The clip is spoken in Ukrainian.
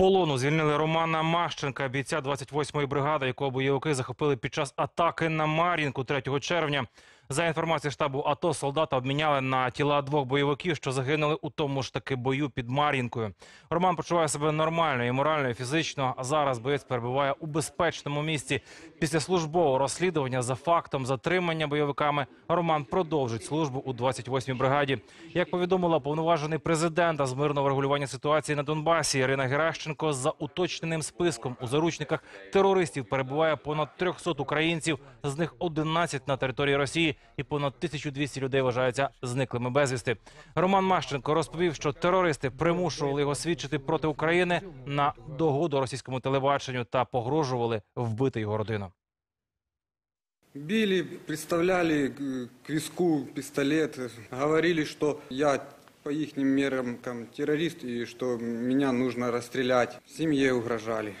Полону звільнили Романа Мащенка, бійця 28-ї бригади, якого бойовики захопили під час атаки на Мар'їнку 3 червня. За інформацією штабу АТО, солдата обміняли на тіла двох бойовиків, що загинули у тому ж таки бою під Мар'їнкою. Роман почуває себе нормально і морально, і фізично. Зараз боєць перебуває у безпечному місці. Після службового розслідування за фактом затримання бойовиками Роман продовжить службу у 28-й бригаді. Як повідомила повноважений президента з мирного врегулювання ситуації на Донбасі Ірина Геращенко, за уточненим списком у заручниках терористів перебуває понад 300 українців, з них 11 на території Росії, і понад 1200 людей вважаються зниклими безвісти. Роман Мащенко розповів, що терористи примушували його свідчити проти України на догоду російському телебаченню та погрожували вбити його родину. Били, представляли к виску пистолет, говорили, что я по их мерам там, террорист и что меня нужно расстрелять. Семье угрожали.